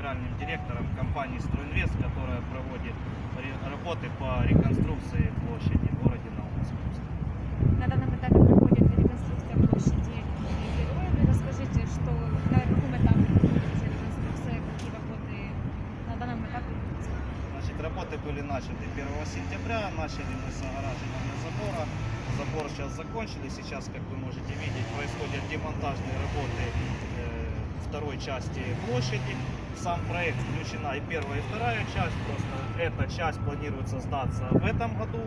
генеральным директором компании «Стройинвест», которая проводит работы по реконструкции площади в городе Новомосковске. На данном этапе проходит реконструкция площади Героев. Расскажите, что на каком этапе находится реконструкция, какие работы на данном этапе ведутся? Значит, работы были начаты 1 сентября, начали мы с огораживания забора. Забор сейчас закончили, сейчас, как вы можете видеть, происходят демонтажные работы э, второй части площади. В сам проект включена и первая, и вторая часть, просто эта часть планируется сдаться в этом году,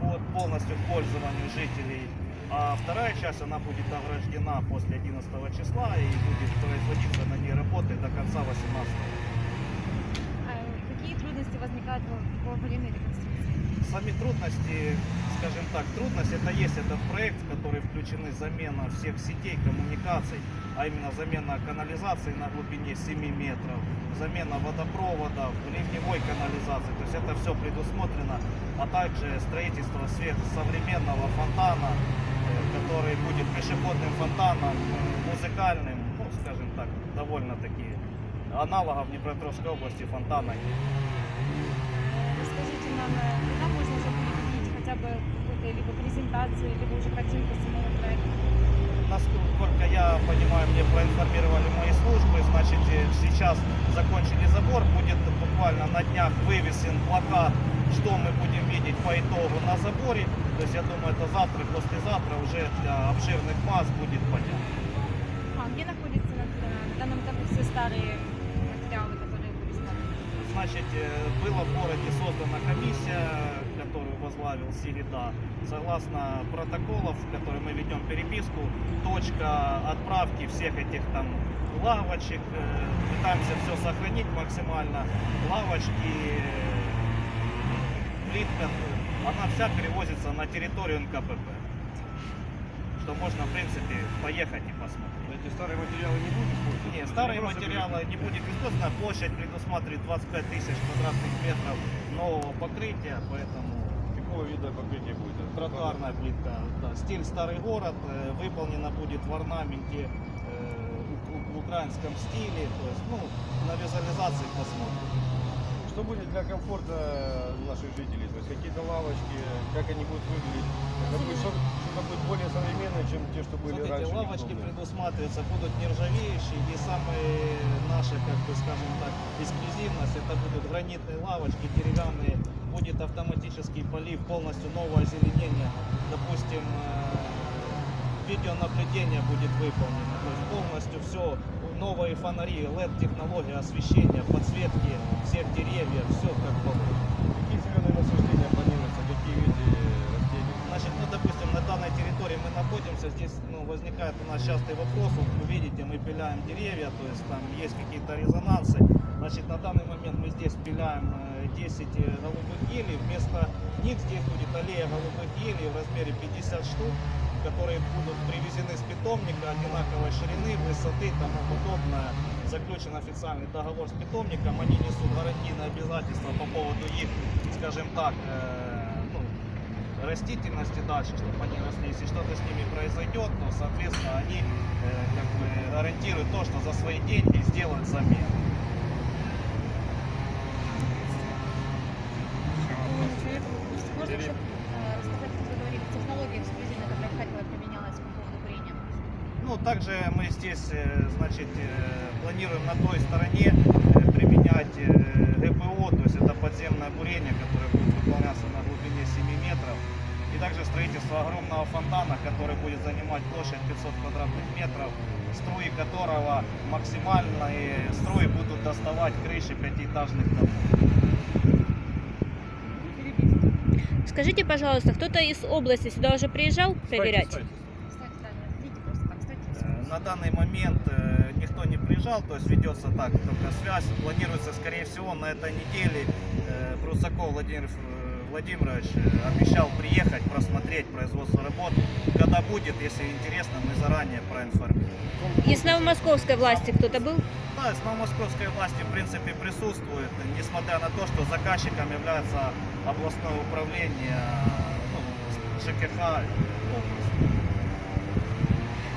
вот, полностью к пользованию жителей. А вторая часть, она будет ограждена после 11 числа и будет производиться на ней работы до конца 18 А Какие трудности возникают во, во время реконструкции? Сами трудности, скажем так, трудность это есть этот проект, в который включены замена всех сетей коммуникаций, а именно замена канализации на глубине 7 метров, замена водопровода, ливневой канализации, то есть это все предусмотрено, а также строительство современного фонтана, э, который будет пешеходным фонтаном, э, музыкальным, ну, скажем так, довольно-таки аналогов Днепропетровской области фонтана нет. Э, когда можно уже будет хотя бы какую-то либо презентацию, либо уже картинку самого проекта? Насколько я понимаю, мне проинформировали мои службы, значит, э, сейчас закончили забор, будет буквально на днях вывесен плакат, что мы будем видеть по итогу на заборе. То есть я думаю, это завтра, послезавтра уже для обширных масс будет понятно. А где находятся на, на данном этапе все старые материалы, которые были сняты? Значит, э, была в городе создана комиссия, которую возглавил Сирида. Согласно протоколов, которые мы ведем переписку, точка отправки всех этих там лавочек, э, пытаемся все сохранить максимально. Лавочки, э, плитка, она вся перевозится на территорию НКПП. Что можно, в принципе, поехать и посмотреть. Эти старые материалы не будут использоваться? Нет, старые Просто материалы не будет использовано. Площадь предусматривает 25 тысяч квадратных метров нового покрытия, поэтому Какого вида покрытия будет? тротуарная плитка. Да. Стиль старый город э, выполнена будет в орнаменте э, в украинском стиле. То есть, ну, на визуализации посмотрим. Что будет для комфорта наших жителей? То есть какие-то лавочки, как они будут выглядеть? Это будет что- что-то будет были Смотрите, раньше. лавочки неудобные. предусматриваются, будут нержавеющие, и самые наши, как бы скажем так, эксклюзивность, это будут гранитные лавочки, деревянные, будет автоматический полив, полностью новое озеленение, допустим, э, видеонаблюдение будет выполнено, то есть полностью все, новые фонари, LED-технология освещения, подсветки всех деревьев, все как положено. Какие зеленые насаждения планируются? Какие виды растений? Значит, ну, допустим, на данной территории мы находимся, здесь ну, возникает у нас частый вопрос, вот вы видите, мы пиляем деревья, то есть там есть какие-то резонансы. Значит, на данный момент мы здесь пиляем э, 10 голубых елей, вместо них здесь будет аллея голубых елей в размере 50 штук, которые будут привезены с питомника одинаковой ширины, высоты и тому подобное. Заключен официальный договор с питомником, они несут гарантийные обязательства по поводу их, скажем так, э, растительности дальше, чтобы они росли. Если что-то с ними произойдет, то, соответственно, они э, как бы гарантируют то, что за свои деньги сделают замену. Можно э, рассказать, как вы говорили, технология эксклюзивная, которая в Харькове применялась по поводу бурения? Ну, также мы здесь, э, значит, планируем на той стороне э, применять э, ГПО, то есть это подземное бурение, которое будет выполняться на глубине 7 метров. И также строительство огромного фонтана, который будет занимать площадь 500 квадратных метров, струи которого максимальные струи будут доставать крыши пятиэтажных домов. Скажите, пожалуйста, кто-то из области сюда уже приезжал проверять? Так, кстати. Э, На данный момент э, никто не приезжал, то есть ведется так, только связь. Планируется, скорее всего, на этой неделе Прусаков Владимир э, Владимирович э, обещал приехать, просмотреть производство работ. Когда будет, если интересно, мы заранее проинформируем. Из новомосковской власти кто-то был? Да, с новомосковской власти, в принципе, присутствует, несмотря на то, что заказчиком является областное управление, ну, ЖКХ области.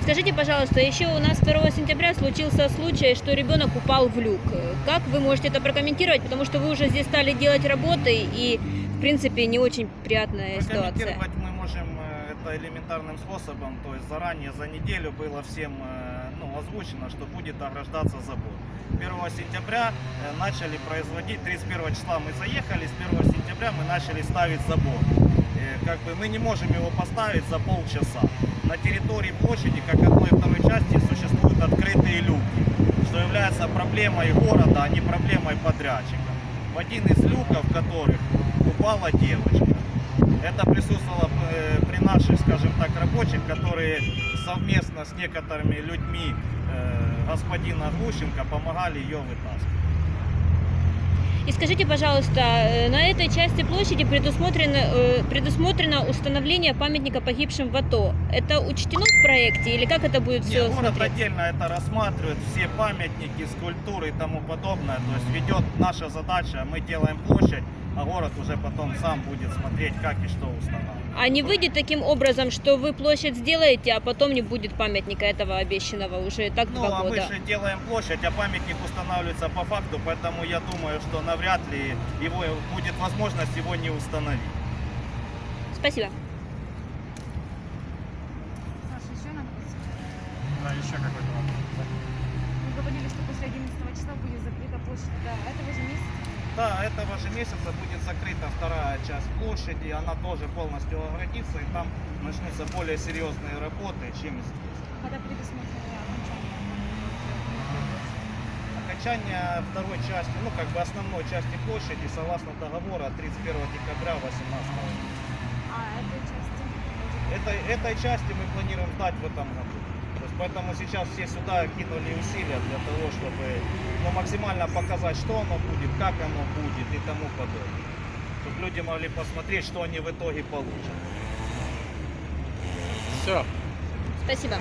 Скажите, пожалуйста, еще у нас 2 сентября случился случай, что ребенок упал в люк. Как вы можете это прокомментировать? Потому что вы уже здесь стали делать работы и, принципе, не очень приятная ситуация. Мы можем э, это элементарным способом, то есть заранее за неделю было всем э, ну, озвучено, что будет ограждаться забор. 1 сентября э, начали производить, 31 числа мы заехали, с 1 сентября мы начали ставить забор. Как бы мы не можем его поставить за полчаса. На территории площади, как одной и второй части, существуют открытые люки, что является проблемой города, а не проблемой подрядчика. В один из люков которых упала девочка. Это присутствовало э, при наших, скажем так, рабочих, которые совместно с некоторыми людьми э, господина Глущенко помогали ее вытаскивать. И скажите, пожалуйста, э, на этой части площади предусмотрено, предусмотрено установление памятника погибшим в АТО. Это учтено в проекте или как это будет Нет, все город отдельно это рассматривает, все памятники, скульптуры и тому подобное. То есть ведет наша задача, мы делаем площадь, а город уже потом сам будет смотреть, как и что устанавливать. А не выйдет таким образом, что вы площадь сделаете, а потом не будет памятника этого обещанного уже так Ну, два а мы года? же делаем площадь, а памятник устанавливается по факту, поэтому я думаю, что навряд ли его будет возможность его не установить. Спасибо. Саша, еще нам Да, еще какой-то вопрос. Вы говорили, что после 11 числа будет закрыта площадь до этого же месяца. Да, этого же месяца будет закрыта вторая часть площади, она тоже полностью оградится, и там начнутся более серьезные работы, чем здесь. Когда предусмотрено окончание. Второй части, ну как бы основной части площади, согласно договору от 31 декабря 2018 года. А этой части? Этой, этой части мы планируем сдать в этом году. То есть поэтому сейчас все сюда кинули усилия для того, чтобы ну, максимально показать, что оно будет, как оно будет и тому подобное. Чтобы люди могли посмотреть, что они в итоге получат. Все. Спасибо.